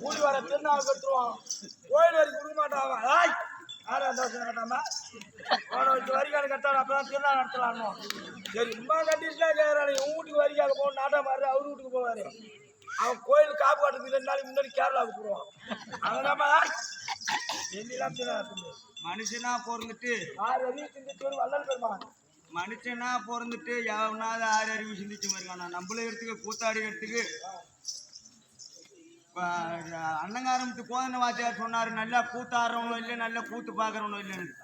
கூலி வர திருநாள் கட்டுருவான் கோயில் வரைக்கும் கொடுக்க மாட்டான் ஆய் ஆறாம் தோசை கட்டாம? அவனை வச்சு வரிக்காடு கட்டான் அப்பதான் திருநாள் நடத்தலான்னு சரி சும்மா கட்டிட்டுலாம் கேட்கறான் உன் வீட்டுக்கு வரிக்காக போகணும் நாட்டம் மாறு அவர் வீட்டுக்கு போவாரு. அவன் கோயில் காப்பு காட்டுறதுக்கு ரெண்டு நாளைக்கு முன்னாடி கேரளாவுக்கு போடுவான். அவன் நம்ம என்னெல்லாம் திருநாள் மனுஷனா பிறந்துட்டு ஆறு அறிவு சிந்திச்சு வள்ளல் பெருமான். மனுஷனா பிறந்துட்டு எவனாவது ஆறு அறிவு சிந்திச்சு இருக்கானா நம்மள இடத்துக்கு கூத்தாடி இடத்துக்கு அன்னங்காரமுத்து கோதன வாத்தியார் சொன்னாரு. நல்லா கூத்தாடுறவனும் இல்லை நல்லா கூத்து பார்க்கறவனும் இல்லைன்னு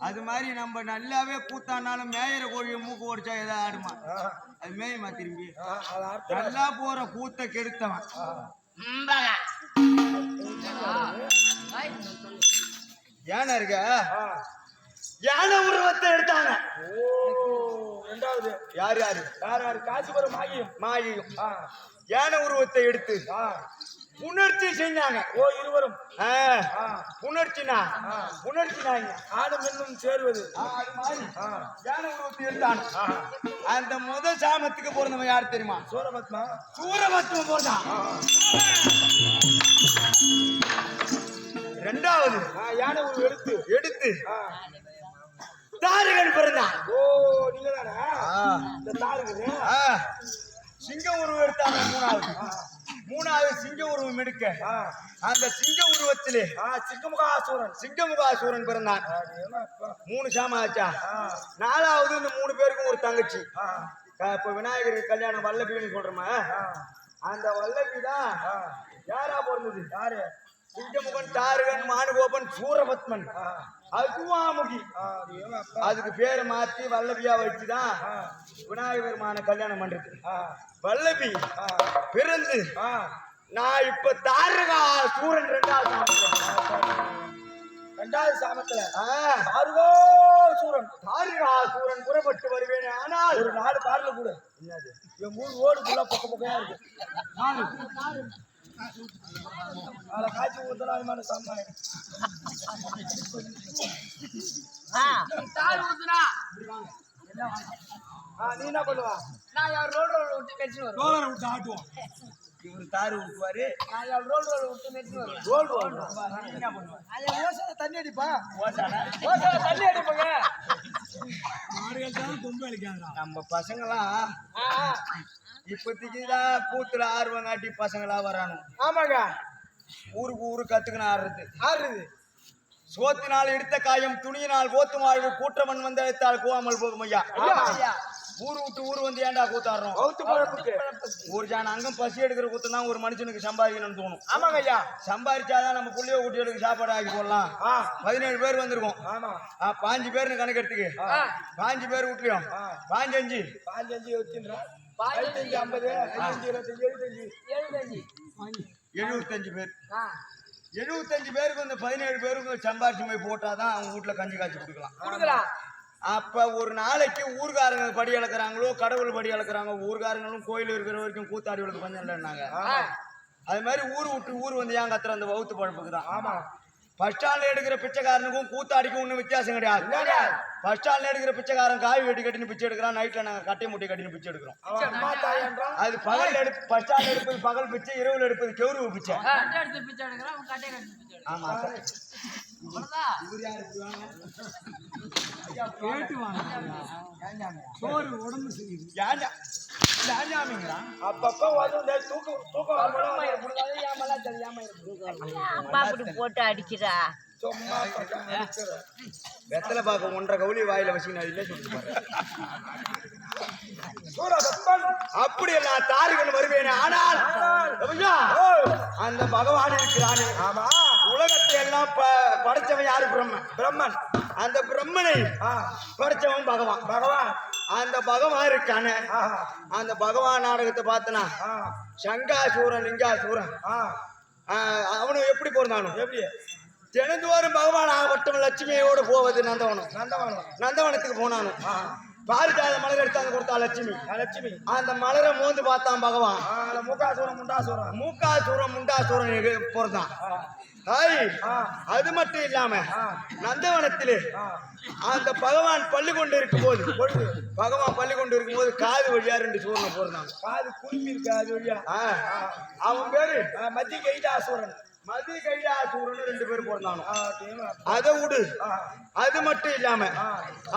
அது மாதிரி நம்ம நல்லாவே கூத்தானாலும் மேயிற கோழியை மூக்கு ஓடிச்சா ஏதாவது ஆடுமா? அது மேயுமா திரும்பி? நல்லா போற கூத்த கெடுத்தவன். யானை இருக்க. யானை உருவத்தை எடுத்தாங்க. ஓ ரெண்டாவது. யார் யாரு? யார் யார்? காசிபுரம் மாகியம் மாயையும். ஆ. யானை உருவத்தை எடுத்து புணர்ச்சி செஞ்சாங்க ஓ இருவரும். புணர்ச்சினா புணர்ச்சினாங்க. ஆணும் பெண்ணும் சேருவது. யானை உருவத்தை எடுத்தாங்க ஆ. அந்த முதல் சாமத்துக்கு பிறந்தவன் யார் தெரியுமா? சூரபத்மா. சூரபத்துவம் பிறந்தான் ஆ. ரெண்டாவது. யானை எழுத்து எடுத்து. ஆ. தாரகன் பிறந்தான். ஓ நீங்க தானே இந்த தாருங்க ஆ, சிங்க உருவம் எடுத்தாங்க மூணாவது. மூணாவது சிங்க உருவம் எடுக்க. அந்த சிங்க உருவத்திலே சிங்கமுகாசூரன் சிங்கமுகாசூரன் பிறந்தான்? மூணு சாம ஆச்சா ஆ. நாலாவது இந்த மூணு பேருக்கும் ஒரு தங்கச்சி. இப்ப விநாயகர் கல்யாணம் வல்லபின்னு சொல்றோமா? அந்த வல்லபி தான் யாரா பிறந்தது? யாரு? சிங்கமுகன் தாரகன் மானுகோபன் சூரபத்மன். அது அப்பா? அதுக்கு பேரை மாத்தி வல்லபியா வச்சுதான் விநாயகர் பெருமான கல்யாணம் பண்றது. வல்லபி பிறந்து நான் இப்ப தாரகா சூரன் ரெண்டாவது. ரெண்டாவது சாமத்துல ஆறுகோ சூரன். தாரகா சூரன் புறப்பட்டு வருவேன் ஆனால் ஒரு நாலு பாடல கூட. என்னது? என் ஊர் ஓடு ஃபுல்லா பொக்க பொக்கையா இருக்கு. அதில் காய்ச்சி ஊத்தலாம் அது மாதிரி சம்பாயம் தார் ஊத்துனா ஆ. நீ என்ன பண்ணுவா நான் என் ரோல் ரோல் விட்டு மெடிச்சு வருவேன் ரோலரை விட்டு ஆட்டுவோம். இவரு தாரு ஊட்டுவாரு. நான் என் ரோல் ரோல் விட்டு வருவேன் ரோல் ரோல் என்ன தண்ணி அடிப்பா. ஓசையில தண்ணி அடிப்பங்க? நம்ம பசங்களாம் ஆ, ஆ. இப்போதைக்கு தான் பூத்துல ஆர்வம் காட்டி பசங்களா வரானு ஆமாங்க. ஊருக்கு ஊரு கத்துக்கணும் ஆடுறது ஆறுது சோத்தினால் எடுத்த காயம் துணியினால் போத்து வாழ்வு கூற்றமன் வந்து அழைத்தால் கூவாமல் போகும் ஐயா. ஐயா. ஊர் விட்டு ஊர் வந்து ஏன்டா கூத்தாடுறோம்? பழப்புக்கு ஒரு ஜான் அங்கம் பசி எடுக்கிற கூத்து தான் ஒரு மனுஷனுக்கு சம்பாதிக்கணும்னு தோணும். ஆமாங்க ஐயா. சம்பாதிச்சாதான் நம்ம புள்ளிய குட்டிகளுக்கு சாப்பாடு ஆக்கி போடலாம். ஆ. பதினேழு பேர் வந்திருக்கோம். ஆமா. பாஞ்சு பேர்னு கணக்கு எடுத்துக்கு. பாஞ்சு பேர் வீட்லயும். பாஞ்சஞ்சு. பாஞ்சஞ்சு வச்சுன்றா பதினஞ்சு ஐம்பது. அஞ்சு இருபத்தஞ்சு எழுபத்தஞ்சு. எழுபத்தஞ்சு. எழுபத்தஞ்சு பேர். எழுபத்தஞ்சு பேருக்கு இந்த பதினேழு பேருக்கு சம்பாரிச்சு போய் போட்டாதான் அவங்க வீட்டுல கஞ்சி காய்ச்சி கொடுக்கலாம். கொடுக்கலாம். அப்ப ஒரு நாளைக்கு ஊர்காரங்க படி அளக்குறாங்களோ கடவுள் படி அளக்குறாங்க ஊர்காரங்களும் கோயில் இருக்கிற வரைக்கும் கூத்தாடிகளுக்கு பஞ்சம் இல்லைன்னாங்க. அது மாதிரி ஊர் விட்டு ஊர் வந்து ஏன் கத்துற அந்த வகுத்து பழப்புக்கு தான்? ஆமா. ஃபர்ஸ்ட் ஸ்டாண்ட்ல எடுக்கிற பிச்சைக்காரனுக்கும் கூத்தாடிக்கும் ஒன்றும் வித்தியாசம் கிடையாது. ஃபர்ஸ்ட் ஸ்டாண்ட்ல எடுக்கிற பிச்சைக்காரன் காய் வெட்டி கட்டின்னு பிச்சை எடுக்கிறான் நைட்ல நாங்க கட்டை முட்டை கட்டின்னு பிச்சை எடுக்கிறோம். அது பகல் எடுப்பு ஃபர்ஸ்ட் ஸ்டாண்ட்ல எடுப்பது பகல் பிச்சை இரவுல எடுப்பது கெவுரு பிச்சை. கட்டை இருக்கு. அப்பா அப்படி போட்டு அடிக்கிறா. வெத்தலை பார்க்க ஒன்றரை கவுளி வாயில வச்சுக்கின்னு அது இல்லை சொல்லிட்டு பாரு. சூரபத்மன் அப்படி நான் தாருகன் வருவேன். ஆனால் அந்த பகவான் இருக்கிறானே. ஆமா. உலகத்தை எல்லாம் ப- படைச்சவன் யாரு? பிரம்மன். பிரம்மன். அந்த பிரம்மனை படைச்சவன் பகவான். பகவான். அந்த பகவான் இருக்கானே. ஆஹா அந்த பகவான் நாடகத்தை பார்த்தனா சங்காசூரன் லிங்காசூரன். அவனும் எப்படி பிறந்தானோ? எப்படி? தினந்தோறும் பகவான் ஆகப்பட்டும் லட்சுமியோடு போவது நந்தவனம். நந்தவனம் நந்தவனத்துக்கு போனானு. பாரிஜாத மலர் எடுத்தாங்க கொடுத்தா லட்சுமி. லட்சுமி. அந்த மலரை மோந்து பார்த்தான் பகவான். ஆ முகாசுரம் முண்டாசுரம். மூக்காசூரம் முண்டாசூரம் பிறந்தான் அது மட்டும் இல்லாம. நந்தவனத்திலே அந்த பகவான் பள்ளி கொண்டு இருக்கும் போது பகவான் பள்ளி கொண்டு இருக்கும் போது காது வழியா ரெண்டு சூரனை பிறந்தாங்க காது இருக்கு அது வழியா. அவன் பேரு மத்திய கைடாசுரன் மதி கைடா சூரன் ரெண்டு பேரும் ஆ டீமா. அதை விடு அது மட்டும் இல்லாம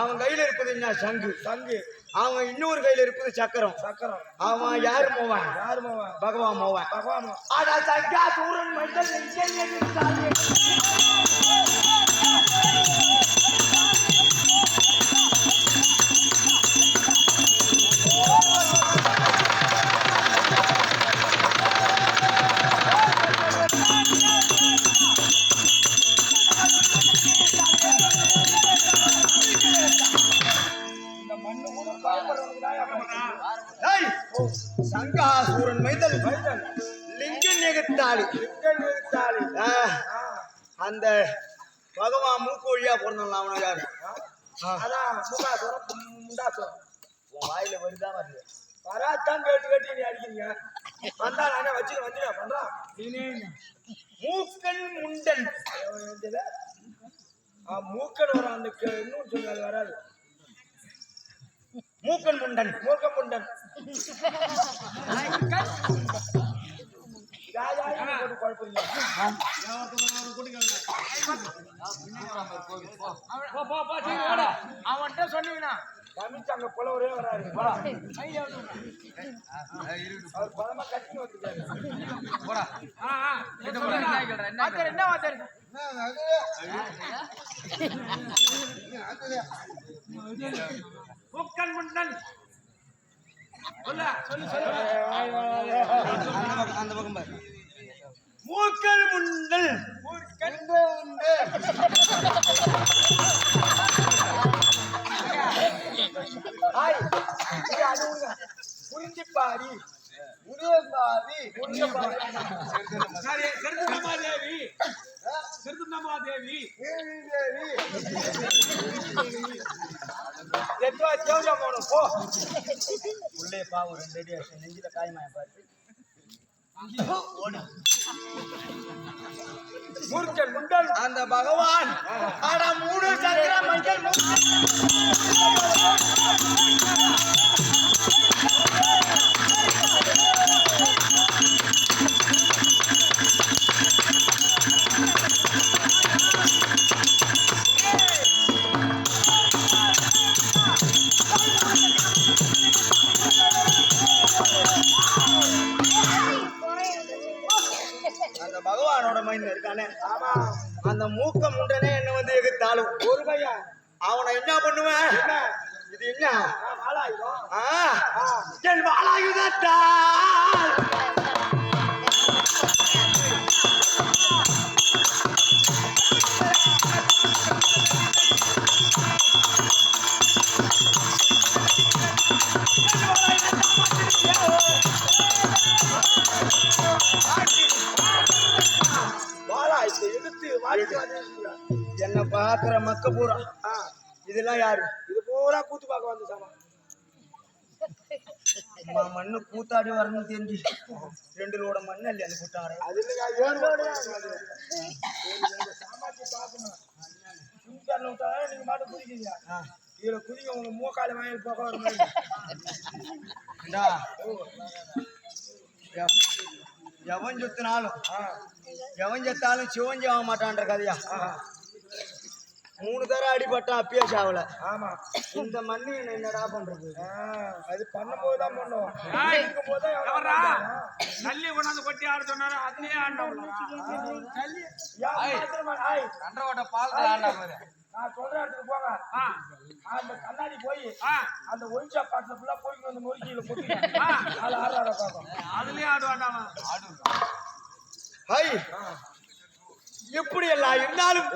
அவன் கையில இருப்பது என்ன? சங்கு. சங்கு. அவன் இன்னொரு கையில இருப்பது சக்கரம். சக்கரம். அவன் யாரு மோவன்? யாரு மாவன்? பகவான் மோவன். பகவான் ஆடா சங்கா சூரன் மைந்தன் அந்த பகவான் மூக்கு வழியா பிறந்தான் அவன யாரு. அதான் முகாசுரம் முண்டாசுரம் உன் வாயில வருதா வருது வராத்தான் கேட்டு கேட்டு நீ அடிக்கிறீங்க. வந்தா நானே வச்சுக்க வந்துடுறேன் பண்றான் நீனே மூக்கன் முண்டன். மூக்கன் வரும் அந்த க- இன்னும் சொல்ல அது வராது மூக்கன் முண்டன். மூக்க முண்டன். அவன்கிட்ட சொன்னீங்கன்னா தமிழ் புலவரே வராரு அவர் பலமா கட்டி வந்துருக்காரு என்ன வாத்தியார் முக்கன் முண்டன் அந்த பக்கம் அந்த பக்கம் பாரு. அது விடுங்க. புரிஞ்சு பாரி முருகபாதி முருகப்பாரி. எத்தோ தேவஜா போகணும் போ. உள்ளே பாவம் ரெண்டு அடி அடிச்சு நெஞ்சில காயமாய பாரு. முருகன் முண்டன் அந்த பகவான். ஆனா மூணு சக்கர மஞ்சள் இது என்ன? என் வாழாயுதத்தால் என்ன பாக்குற மக்க பூரா. இதெல்லாம் யாரு? இது பூரா கூத்து பார்க்க வந்து சாமா மண்ணு கூத்தாடி வரணும்னு தெரிஞ்சு. ரெண்டு லோட மண்ணு இல்லையா அந்த விட்டாலே நீங்க மாட்டு குதிக்கிறீங்க. இதுல குதிங்க உங்க மூக்கால வாங்கி போக வர மாதிரி. எவன் சுத்தினாலும் எவன் செத்தாலும் சிவன் சாக மாட்டான்ற கதையா? மூணு தரம் அடிபட்டான் அப்பயே சாவல. ஆமா. இந்த மண்ணு என்ன என்னடா பண்றது? அது பண்ணும்போது தான் பண்ணுவோம். நல்லி கொண்டாந்து கொட்டி ஆட சொன்னாரு அதுலயே கன்றோட பால் நான் சொல்ற இடத்துக்கு போங்க. அந்த கண்ணாடி போய் அந்த ஒயின்ஷாப் பாட்டில் ஃபுல்லா பொறுக்கி வந்து முறுக்கியில போட்டு அது ஆறு ஆட பார்க்கும் அதுலயே ஆடுவாண்டாமா ஹை. எப்படி எல்லாம் இருந்தாலும்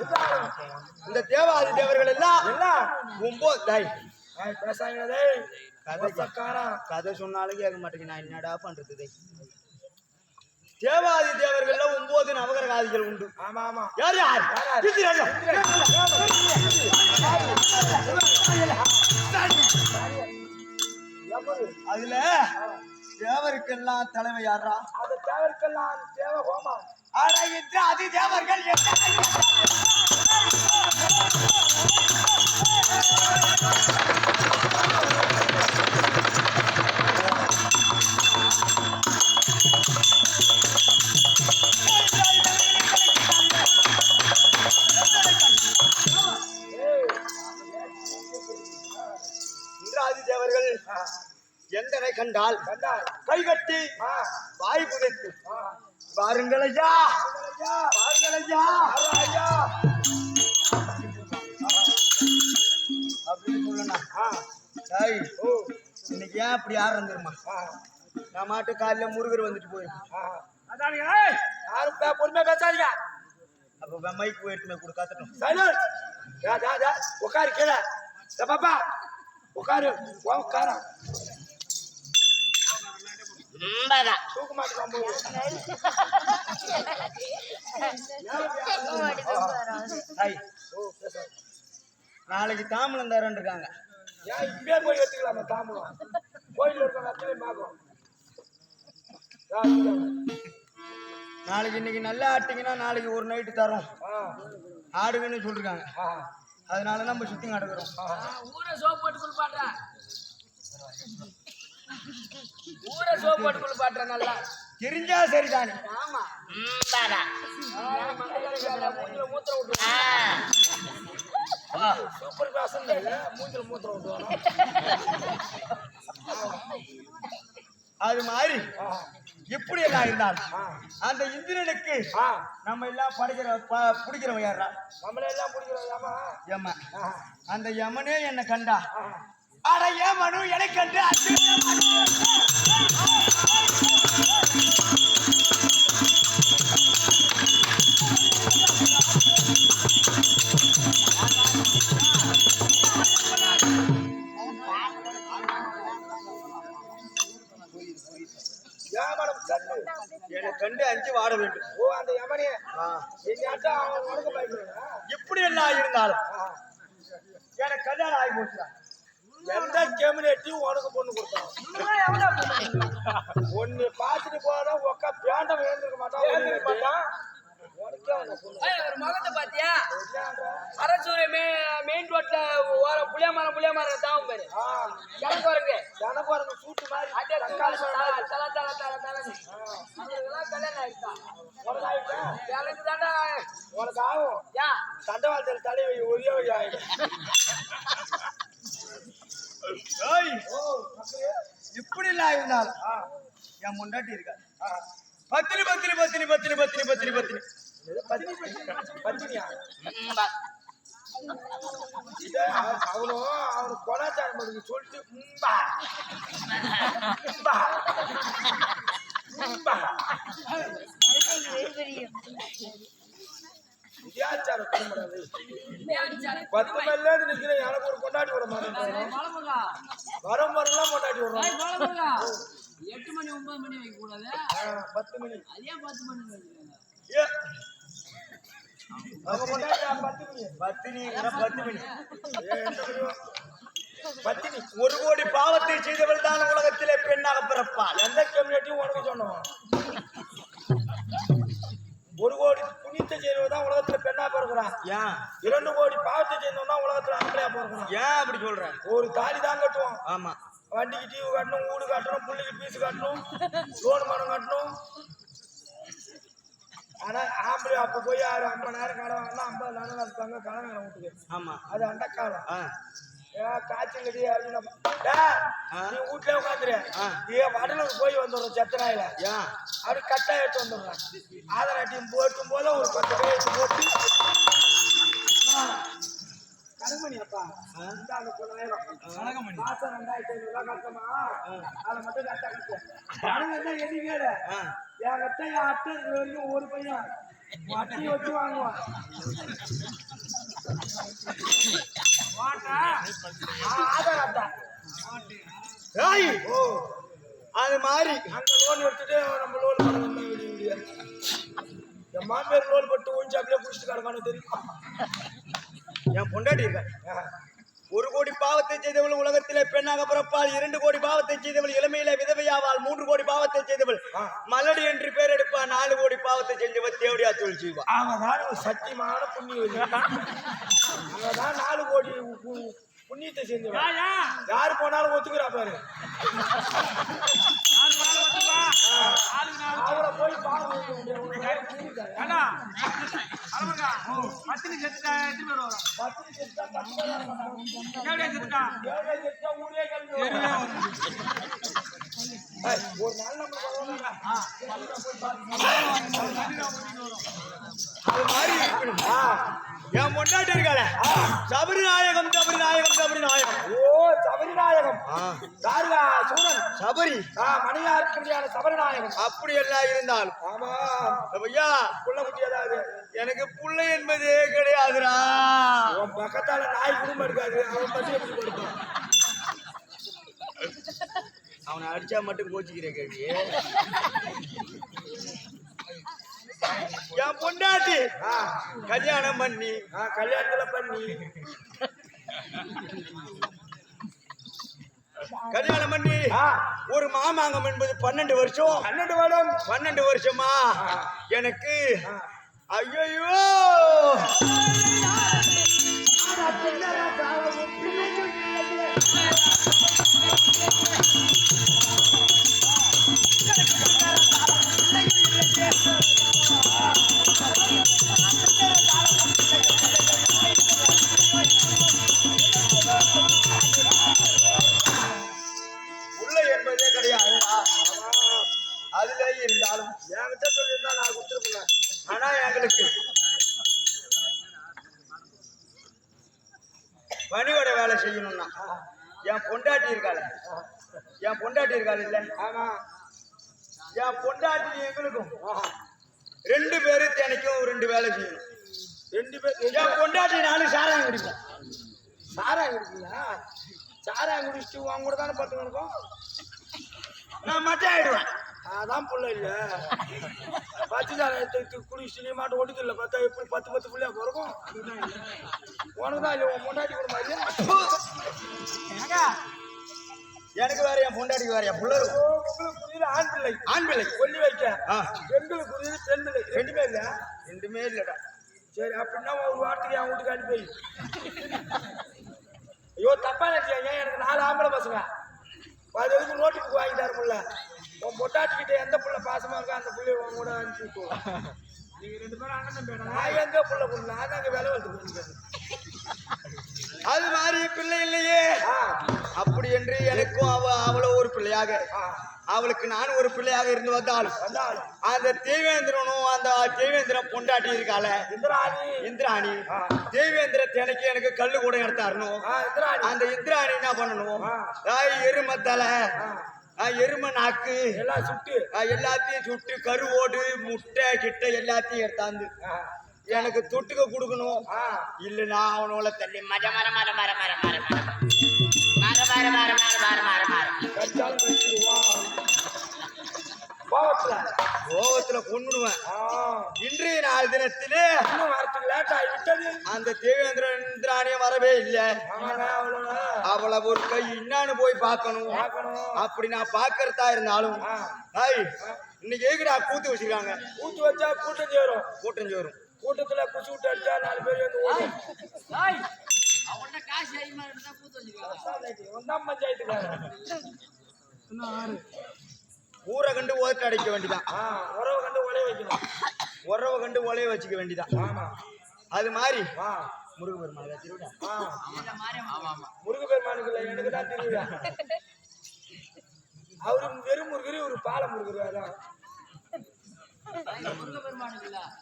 இந்த தேவாதி தேவர்கள் எல்லாம் எல்லாம் ஒன்பது டேய், ஆய் பேசாங்கடே கதை கதை சொன்னாலும் கேட்க மாட்டேங்க நான் என்னடா பண்றது? தேவாதி தேவர்கள்ல ஒன்பது நவகிரகாதிகள் உண்டு. ஆமா ஆமா. யார் யார். அதுல தேவருக்கெல்லாம் தலைமை யாரா அந்த தேவருக்கெல்லாம் தேவ ஹோமம் ஆனா இன்று அது தேவர்கள் எந்தனை கண்டால்? கண்டார் கைகட்டி வாய் புதைத்து. வாருங்கள் ஐயா. வாருங்கள் ஐயா. ஐயா அப்படின்னு சொல்லணும் ஓ இன்னைக்கு ஏன் அப்படி யாரும் தெரியுமா? ஆ நான் மாட்டு காலையில முருகர் வந்துட்டு போயிருக்கேன். ஆ அதானுங்க யாரும் பே- பொறுமையா பேசாதீங்க. அப்ப மைக் போயிட்டு கூட காத்துட்டோம். டா உட்காரு கீழே. பாப்பா உட்காரு உட்காரா. உண்மைதான் தூக்க மாட்டேன் போது டேய், நாளைக்கு தாம்பலம் தரேன் இருக்காங்க இப்பயே போய் எடுத்துக்கலாமா கோயில். நாளைக்கு இன்னைக்கு நல்லா ஆட்டிங்கன்னா நாளைக்கு ஒரு நைட்டு தரோம். ஆ. ஆடுங்கன்னு சொல்லிருக்காங்க. அதனால நம்ம சுத்தி நடக்கிறோம் ஊரை சோப் போட்டு ஊரை சோப் போட்டு நல்லா. தெரிஞ்சா சரிதானே. ஆமா. மூத்திரம் விட்டு ஆ. சூப்பர் பேசன் இல்ல மூஞ்சில மூத்திரம் விட்டுவானா அது மாதிரி ஆ இப்படி எல்லாம் இருந்தால் ஆ. அந்த இந்திரனுக்கு ஆ. நம்ம எல்லாம் படைக்கிற ப- பிடிக்கிறவன் யாரா நம்மள எல்லாம் பிடிக்கிறோம் ஏமா அந்த யமனே என்ன கண்டா. அட ஏன் மனு? எனக்கு என்னை கண்டு அஞ்சு வாட வேண்டும். ஓ அந்த யமனே இப்படி எல்லாம் இருந்தாலும் எனக்கு கல்யாணம் ஆகி போச்சுடா. எந்த கெமினேட்டியும் உனக்கு பொண்ணு கொடுத்தான் ஒன்னு பார்த்துட்டு போனா உக்கா பேண்டம் எழுந்திருக்க மாட்டான் எழுந்திருக்க மாட்டான் ஒரு முகத்தை பாத்தியா? அரசூர் மெயின் ரோட்ல ஓர புளிய மரம் புளிய மரம் தாவும் பாரு. கிழக்கு வருங்க எனக்கு சூட்டு மாதிரி. அப்படியே தக்காளி தல. தல தல தல தல. அவங்களுக்கெல்லாம் கல்யாணம் ஆயிடுச்சா உனக்கு ஆயிட்டா? எனக்கு தாண்டா உனக்கு ஆகும் யா. தண்டவாளத்தில் தலைவை ஒரே வழி ஆயிடும் ஏய், ஓ மக்களே இப்படி எல்லாம் இருந்தாலும் ஆ என் முண்டாட்டி இருக்கா பத்தினி பத்தினி பத்தினி பத்தினி பத்தினி பத்தினி பத்தினி. இது பத்தினி பத்தினி பத்தினியா? உண்மை இதை அவ- அவனும் அவனுக்கு கொலாச்சாரம் சொல்லிட்டு பண்ணக்கூடாது பத்து இருந்து நிக்கிறேன். எனக்கு ஒரு கொண்டாடி விட மாட்டேன் மலமுருகா வரும் வரலாம் கொண்டாடி விடுறோம் ஏய், மலமுருகா எட்டு மணி ஒன்பது மணி வைக்க கூடாது? பத்து மணி. அதே பத்து மணி ஒரு கோடி பாவத்தை செய்தவள் தான் உலகத்திலே பெண்ணாக பிறப்பாள். எந்த கம்யூனிட்டியும் உனக்கு சொன்னோம். ஒரு கோடி புண்ணியத்தை செய்யறவன் தான் உலகத்துல பெண்ணா பிறகுறான் ஏன்? இரண்டு கோடி பாவத்தை செய்யறவன் தான் உலகத்துல ஆம்பளையா பிறகுறான் ஏன் அப்படி சொல்ற? ஒரு தாலி தான் கட்டுவோம் ஆமா. வண்டிக்கு டியூ கட்டணும் வீடு கட்டணும் பிள்ளைக்கு பீஸ் கட்டணும் லோன் பணம் கட்டணும். ஆனா ஆம்பளை அப்ப போய் யாரு ஐம்பதாயிரம் கடன் வாங்கினா ஐம்பது நாள் இருப்பாங்க கடன் வீட்டுக்கு. ஆமா. அது அந்த காலம். காய்ச்சல் கட்டி ஆ. நீ வீட்லயே உட்காந்துரு. ஏன் வடலூர் போய் வந்துடுறோம் செத்தனாயில ஏன் அப்படி கட்டாயம் எடுத்து வந்துடுறான். ஆதார் அட்டையும் போட்டும் போல ஒரு பத்து கையெழுத்து போட்டு கணமணி அப்பா இந்த அந்த மாசம் ரெண்டாயிரத்தி ஐநூறு ரூபாய் கட்டமா? அதை மட்டும் கட்ட கட்ட பணம் தான் எது ஆ. என் கிட்ட என் அட்டை வரைக்கும் ஒரு பையன். வட்டி வச்சு வாங்குவான். ஆதார் அட்டை. ஏய், ஓ. அது மாதிரி. அங்க லோன் எடுத்துட்டு நம்ம லோன் பண்ண மாமியார் ரோல் பட்டு ஊஞ்சி அப்படியே குடிச்சிட்டு கிடக்கானு தெரியுமா. என் பொண்டாட்டி இருக்க. ஒரு கோடி பாவத்தை செய்தவள் உலகத்திலே பெண்ணாக பிறப்பாள் இரண்டு கோடி பாவத்தை செய்தவள் இளமையிலே விதவையாவாள் மூன்று கோடி பாவத்தை செய்தவள். மலடி என்று பேர் எடுப்பா நாலு கோடி பாவத்தை செஞ்சவள் தேவடியா தொழில் செய்வா. அவதான் ஒரு சத்தியமான புண்ணியம் அவதான் நாலு கோடி புண்ணியத்தை செஞ்சவன் ஏயா யாரு? போனாலும் ஒத்துக்கிறா பாரு. அவளை போய் அளவுக்கா பத்தினி செத்துட்டா எட்டு பேர் வரும் கேவடியா ஒரு நாள் நம்ம என் பொண்டாட்டி இருக்காள. சபரி நாயகம் சபரி நாயகம் சபரி நாயகம் ஓ சபரிநாயகம். யாருடா சூரன். சபரி. ஆ மணியாருக்குடியான சபரிநாயகம். அப்படி எல்லாம் இருந்தாலும் ஆமா. ஐயா. புள்ள குட்டி ஏதாவது எனக்கு புள்ள என்பதே கிடையாதுடா. உன் பக்கத்தால நாய் குடும்பம் இருக்காது. அவன் பத்தி எப்படி கொடுப்பான்? அவனை அடிச்சா மட்டும் கோச்சிக்கிற கேள்வி என் பொண்டாட்டி. கல்யாணம் பண்ணி. கல்யாணத்துல பண்ணி. கல்யாணம் பண்ணி ஒரு மாமாங்கம் என்பது பன்னெண்டு வருஷம். பன்னெண்டு வருடம். பன்னெண்டு வருஷமா? எனக்கு. ஐயோ கிடையாது அதுல இருந்தாலும் என்கிட்ட சொல்லியிருந்தா நான் கொடுத்துருப்பேன் ஆனா எங்களுக்கு பணியோட வேலை செய்யணும்னா என் பொண்டாட்டி இருக்காள். என் பொண்டாட்டி இருக்காள் இல்ல? ஆமா. என் பொண்டாட்டி எங்களுக்கும். ரெண்டு பேரும் தினைக்கும் ரெண்டு வேலை செய்யணும். ரெண்டு பேர் என் பொண்டாட்டி நாலு சாராயம் குடிப்போம் சாராயம் குடிக்கீங்களா சாராயம் குடிச்சிட்டு உன் கூட தானே பத்து இருக்கும். நான் மட்டை ஆயிடுவேன். அதான் புள்ள இல்ல. பச்சை சாராயத்தை குடிச்சிட்டு நீ மாட்டு ஒடுக்கல பார்த்தா எப்படி பத்து பத்து புள்ளையா பிறக்கும்? உனக்கு தான் இல்லை உன் முன்னாடி கூட மாதிரியா எனக்கு வேற என் பொண்டாட்டிக்கு வேற என் புள்ள இருக்கும் புரியுது ஆண் பிள்ளை. ஆண் பிள்ளை. கொல்லி வைக்க. ஆ. பெண்களுக்கு புரியுது பெண் பிள்ளை ரெண்டுமே இல்ல? ரெண்டுமே இல்லடா. சரி அப்படின்னா ஒரு வாரத்துக்கு என் வீட்டுக்கு அனுப்பி. ஐயோ தப்பா ஏன் எனக்கு நாலு ஆம்பளை பசங்க? அது எதுக்கு நோட்டு புக் வாங்கி தர முடியல? உன் பொட்டாட்டிக்கிட்ட எந்த புள்ள பாசமா இருக்கோ அந்த புள்ளைய உன் கூட அனுப்பி விட்டுருவோம் நீங்க ரெண்டு பேரும் அண்ணன் தம்பி நான் எங்க புள்ள புள்ள நான் தான் அங்க வேலை வந்து அது மாதிரி பிள்ளை இல்லையே. அப்படி என்று எனக்கும் அவ அவளை ஒரு பிள்ளையாக. அவளுக்கு நான் ஒரு பிள்ளையாக இருந்து வந்தாள் அந்த தேவேந்திரனும் அந்த தேவேந்திரன் பொண்டாட்டி இருக்கால இந்திராணி. தேவேந்திர தேனைக்கு எனக்கு கல்லு கூட எடுத்தாரணும் அந்த இந்திராணி என்ன பண்ணணும் எருமத்தலை எரும நாக்கு. எல்லாம் சுட்டு. எல்லாத்தையும் சுட்டு கருவோடு முட்டை கிட்ட எல்லாத்தையும் எடுத்தாந்து. எனக்கு தொட்டுக்க கொடுக்கணும். இல்லைன்னா அவனோட தள்ளி மர மர மர மர மர மர ஆ. இன்றைய நாள் தினத்திலே இன்னும் வரத்துக்கு லேட் ஆகி விட்டது அந்த தேவேந்திரன் இந்திராணியம் வரவே இல்லை. அவளை ஒரு கை இன்னான்னு போய் பார்க்கணும். பார்க்கணும். அப்படி நான் பார்க்கறதா இருந்தாலும் ஆ. ஐய் இன்னைக்கு எதுக்குடா கூத்து வச்சிருக்காங்க ஊத்து வச்சா கூட்டம் சேரும். கூட்டம் சேரும். கூட்டத்துல குச்சி விட்டு அடிச்சா நாலு பேர் வந்து ஓடும் அவன்கிட்ட காசு அதிகமா இருந்தா வச்சிருக்காங்க ஊரை கண்டு ஓட்டு அடைக்க வேண்டிதான். ஆ உறவு கண்டு ஒரே வைக்கணும். உறவை கண்டு ஒலைய வச்சுக்க வேண்டிதான். ஆமா. அது மாதிரி ஆ. முருகபெருமாள் திருவிழா? ஆ. முருகப்பெருமானுக்கு இல்லை எனக்கு தான் திருவிழா. அவரு வெறும் முருகரு ஒரு பால முருகரு அதான்.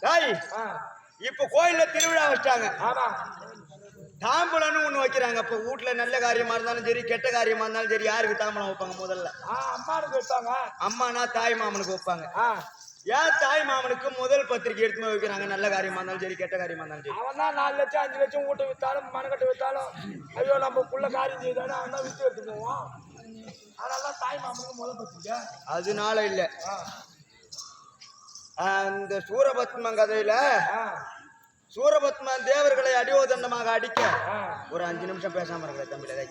டேய் ஆ. இப்ப கோயில்ல திருவிழா வச்சிட்டாங்க. ஆமா. தாம்பூலம்னு ஒண்ணு வைக்கிறாங்க. இப்ப வீட்டுல நல்ல காரியமா இருந்தாலும் சரி கெட்ட காரியமா இருந்தாலும் சரி யாருக்கு தாம்பூலம் வைப்பாங்க முதல்ல? ஆ அம்மானுக்கு வச்சாங்க அம்மானா தாய் மாமனுக்கு வைப்பாங்க. ஏன் தாய் மாமனுக்கு முதல் பத்திரிக்கை எடுத்து வைக்கிறாங்க? நல்ல காரியமா இருந்தாலும் சரி கெட்ட காரியமா இருந்தாலும் சரி. அவன் தான் நாலு லட்சம் அஞ்சு லட்சம் வீட்டை வித்தாலும் மனக்கட்டை வித்தாலும் ஐயோ நம்ம புள்ள காரியம் செய்தாலும் அவன் தான் வித்து எடுத்து போவான் அதனால தான் தாய் மாமனுக்கு முதல் பத்திரிக்கை. அதனால இல்ல. ஆ. அந்த சூரபத்மன் கதையில சூரபத்மன் தேவர்களை அடியோதண்டமாக அடிக்க. ஒரு அஞ்சு நிமிஷம் பேசாம இருக்கல தம்பில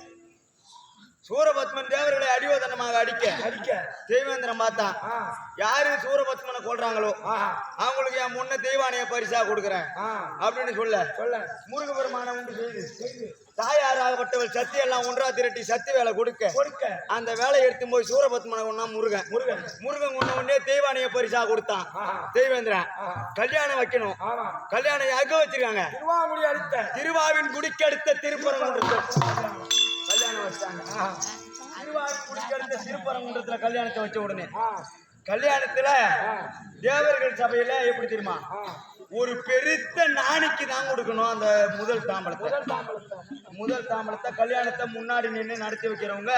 சூரபத்மன் தேவர்களை அடியோதண்டமாக அடிக்க. அடிக்க. தேவேந்திரன் பார்த்தான் ஆ, யாரு சூரபத்மனை கொல்றாங்களோ? ஆஹா, அவங்களுக்கு என் முன்ன தெய்வானைய பரிசா கொடுக்குறேன். அப்படின்னு சொல்ல. சொல்ல. முருகபெருமான உண்டு செய்து. தாயாராகப்பட்டவள் சக்தி எல்லாம் ஒன்றா திரட்டி சக்தி வேலை கொடுக்க. கொடுக்க. அந்த வேலையை எடுத்து போய் சூரபத்மனை கொண்டா முருகன். முருகன். முருகன் கொண்ட உடனே தெய்வானைய பரிசா கொடுத்தான். தெய்வேந்திரன் கல்யாணம் வைக்கணும். கல்யாணம் யாக்க வச்சிருக்காங்க? திருவாமுடி அடித்த. திருவாவின் குடிக்கு அடுத்த திருப்பரங்குன்றத்தில். கல்யாணம் வச்சாங்க திருவாவின் குடிக்கு அடுத்த திருப்பரங்குன்றத்துல கல்யாணத்தை வச்ச உடனே. கல்யாணத்துல தேவர்கள் சபையில எப்படி தெரியுமா. ஒரு பெருத்த நாணிக்கு தான் கொடுக்கணும் அந்த முதல் தாம்பலத்தை. முதல் தாம்பலத்தை. கல்யாணத்தை முன்னாடி நின்று நடத்தி வைக்கிறவங்க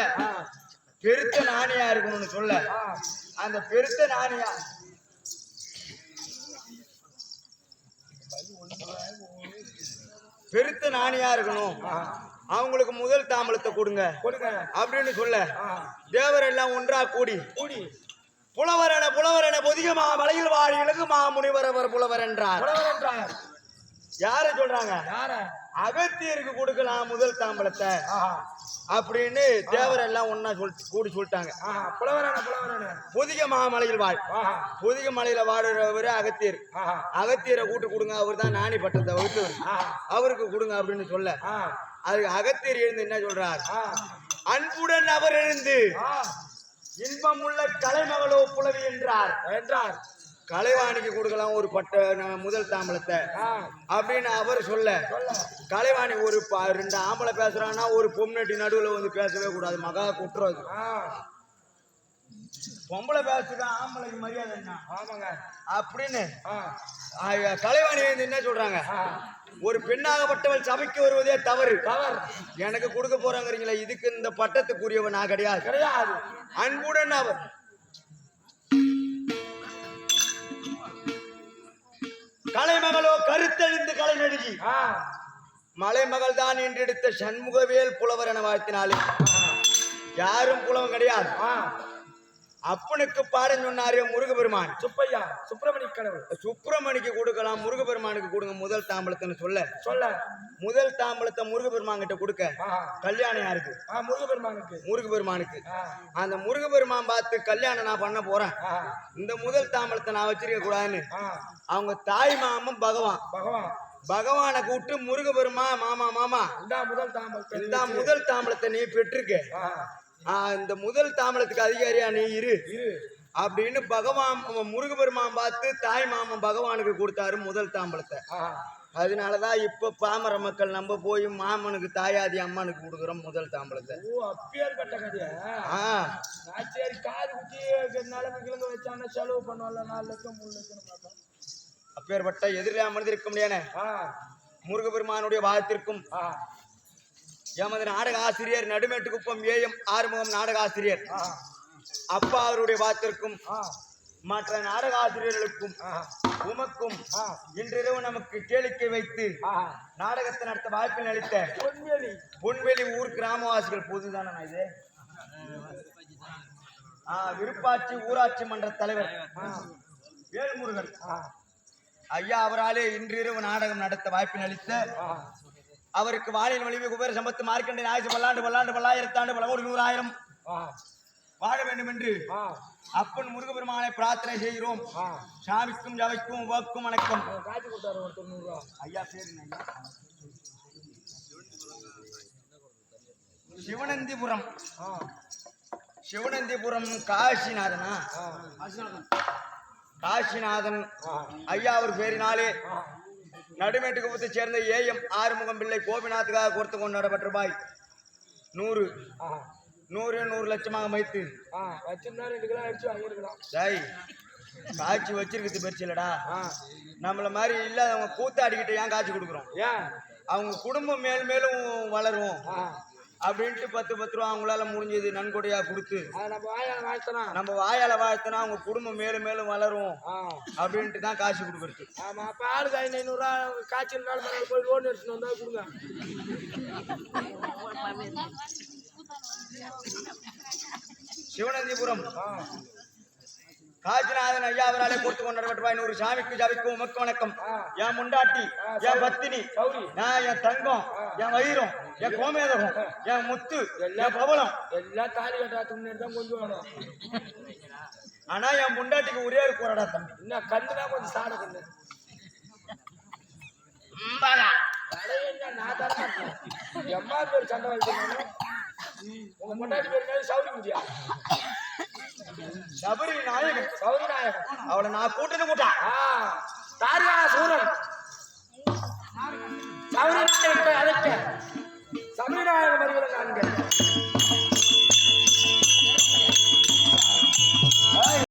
பெருத்த நாணியா இருக்கணும்னு சொல்ல. அந்த பெருத்த நாணியா. பெருத்த நாணியா இருக்கணும். அவங்களுக்கு முதல் தாம்பலத்தை கொடுங்க. கொடுங்க. அப்படின்னு சொல்ல. தேவர் எல்லாம் ஒன்றா கூடி. கூடி. புலவரென புலவரென பொதிகமா மலையில் வாழி இலகுமா முனிவரவர் புலவர் என்றார். புலவர் என்றார். யார சொல்றாங்க? யார? அகத்தியருக்கு கொடுக்கலாம் முதல் தாம்பலத்தை. ஆஹா, அப்படின்னு தேவர் எல்லாம் ஒன்னா சொல் கூடி சொல்லிட்டாங்க. ஆஹா, புலவரான புலவரான. பொதிக மாமலையில் வாழ். பொதிக மலையில வாடுறவர் அகத்தியர். அகத்தியரை கூட்டு கொடுங்க அவர் தான் நாணி பட்டத்தை வகுத்தவர் அவருக்கு கொடுங்க அப்படின்னு சொல்ல. அதுக்கு அகத்தியர் எழுந்து என்ன சொல்றார்? அன்புடன் அவர் எழுந்து இன்பமுள்ள கலைமகளோ புலவி என்றார். என்றார். கலைவாணிக்கு கொடுக்கலாம் ஒரு பட்ட முதல் தாம்பலத்தை. ஆ, அப்படின்னு அவர் சொல்ல. கலைவாணி ஒரு ரெண்டு ஆம்பளை பேசுறான்னா ஒரு பொம்னட்டி நடுவுல வந்து பேசவே கூடாது. மகா குற்றம் பொம்பளை பேசுறா ஆம்பளைக்கு மரியாதை என்ன ஆமாங்க. அப்படின்னு. கலைவாணி வந்து என்ன சொல்றாங்க? ஒரு பெண்ணாகப்பட்டவள் சபைக்கு வருவதே தவறு. தவறு. எனக்கு கொடுக்க போறாங்கிறீங்களே இதுக்கு இந்த பட்டத்துக்குரியவன் நான் கிடையாது. கிடையாது. அன்புடன் அவர். கலைமகளோ கருத்தழிந்து கலை நடுகி. மலைமகள் தான் என்றெடுத்த சண்முகவேல் புலவர் என வாழ்த்தினாலே. யாரும் புலவன் கிடையாது. அப்பனுக்கு பாடம் சொன்னாரே முருகபெருமான். சுப்பையா சுப்பிரமணிய கடவுள். சுப்பிரமணிக்கு கொடுக்கலாம் முருகபெருமானுக்கு கொடுங்க முதல் தாம்பலத்தைன்னு சொல்ல. சொல்ல. முதல் தாம்பலத்தை முருகபெருமான் கிட்ட கொடுக்க கல்யாணம் யாருக்கு? முருகபெருமானுக்கு. ஆ, அந்த முருகபெருமான் பார்த்து கல்யாணம் நான் பண்ண போறேன். இந்த முதல் தாம்பலத்தை நான் வச்சிருக்க கூடாதுன்னு. அவங்க தாய் மாமன் பகவான். பகவான். பகவானை கூப்பிட்டு முருகபெருமா மாமா மாமா. இந்தா முதல் தாம்பல் இந்த முதல் தாம்பலத்தை நீ பெற்றிருக்க. இந்த முதல் தாம்பலத்துக்கு அதிகாரியா நீ இரு. அப்படின்னு பகவான் முருகபெருமான் பார்த்து தாய் மாமன் பகவானுக்கு கொடுத்தாரு முதல் தாம்பலத்தை. அதனாலதான் இப்ப பாமர மக்கள் நம்ம போய் மாமனுக்கு தாயாதி அம்மனுக்கு கொடுக்குறோம் முதல் தாம்பலத்தை. செலவு பண்ணுவான்ல நாலு லட்சம் மூணு லட்சம் அப்பேற்பட்ட எதிரில்லாமல் இருக்க முடியாத ஆ. முருகபெருமானுடைய வாழ்த்திற்கும். ஆ. எமது நாடக ஆசிரியர் நடுமேட்டுக்குப்பம் ஏஎம் ஆறுமுகம் நாடக ஆசிரியர் அப்பா அவருடைய வாழ்த்திற்கும் ஆ. மற்ற நாடக ஆசிரியர்களுக்கும் உமக்கும் இன்றிரவு நமக்கு கேளிக்கை வைத்து நாடகத்தை நடத்த வாய்ப்பில் அளித்த பொன்வேலி பொன்வெளி ஊர் கிராமவாசிகள் பொதுதானே இது? விருப்பாட்சி ஊராட்சி மன்ற தலைவர் வேல்முருகன். ஐயா அவராலே இன்றிரவு நாடகம் நடத்த வாய்ப்பில் அளித்த அவருக்கு வாழின் வலிமை குபேர சம்பத்து மார்க்கண்டை ஆயுசு பல்லாண்டு பல்லாண்டு பல்லாயிரத்தாண்டு பல கோடி நூறாயிரம் வாழ வேண்டும் என்று அப்பன் முருகபெருமானை பிரார்த்தனை செய்கிறோம். சாமிக்கும் ஜவைக்கும் உவக்கும் வணக்கம். ஐயா பேரு? சிவனந்திபுரம் சிவனந்திபுரம் காசிநாதனா? காசிநாதன். ஐயா அவர் பேரினாலே ஆ நடுமேட்டு குப்பத்தை சேர்ந்த ஏஎம் ஆறுமுகம் பிள்ளை கோபிநாத்துக்காக கொடுத்து கொண்டாடப்பட்ட ரூபாய் நூறு. நூறு நூறு லட்சமாக வைத்து டேய் காய்ச்சி வச்சிருக்கிறது பெருசு இல்லடா. ஆ. நம்மள மாதிரி இல்லாதவங்க கூத்தாடிக்கிட்ட ஏன் காய்ச்சி கொடுக்குறோம்? ஏன்? அவங்க குடும்பம் மேலும் மேலும் வளரும். அப்படின்ட்டு பத்து பத்து ரூபா அவங்களால முடிஞ்சது. நன்கொடையா கொடுத்து. அதை நம்ம வாயால் வாய்த்தனா நம்ம வாயால வாழ்த்தினா அவங்க குடும்பம் மேலும் மேலும் வளரும். ஆ. அப்படின்ட்டு தான் காசு கொடுக்கறது. ஆமா அப்ப ஆளுக்கு ஐநூறு ஐநூறுரூவா காய்ச்சல் போய் லோன் எடுத்துன்னு வந்தா கொடுங்க. சிவனந்திபுரம். ஆ காஞ்சிநாதன் ஐயா அவராலே கொடுத்து கொண்டு நூறு சாமிக்கு ஜபிக்கும். உமக்கு வணக்கம். என் முண்டாட்டி என் பத்தினி நான் என் தங்கம் என் வைரம் என் கோமேதகம் என் முத்து என் பவளம். எல்லாம் தாலி முன்னாடி தான் கொஞ்சம் வேணும். ஆனா என் முண்டாட்டிக்கு ஒரே ஒரு போராடா தம்பி. இன்னும் கண்ணுனா கொஞ்சம் சாட கண்ணு. நான் மாட்டேன் எம்மா பேர் சண்டை உங்க முன்னாடி பேர்? சௌரி முதியா சபரி நாயகன் சபரி நாயகன் அவளை நான் கூட்டது கூட்டா. தாரியா சூரன். சபரி நாயகத்தை அழைக்க. சபரி நாயகன் வருவதை காண்கிறேன்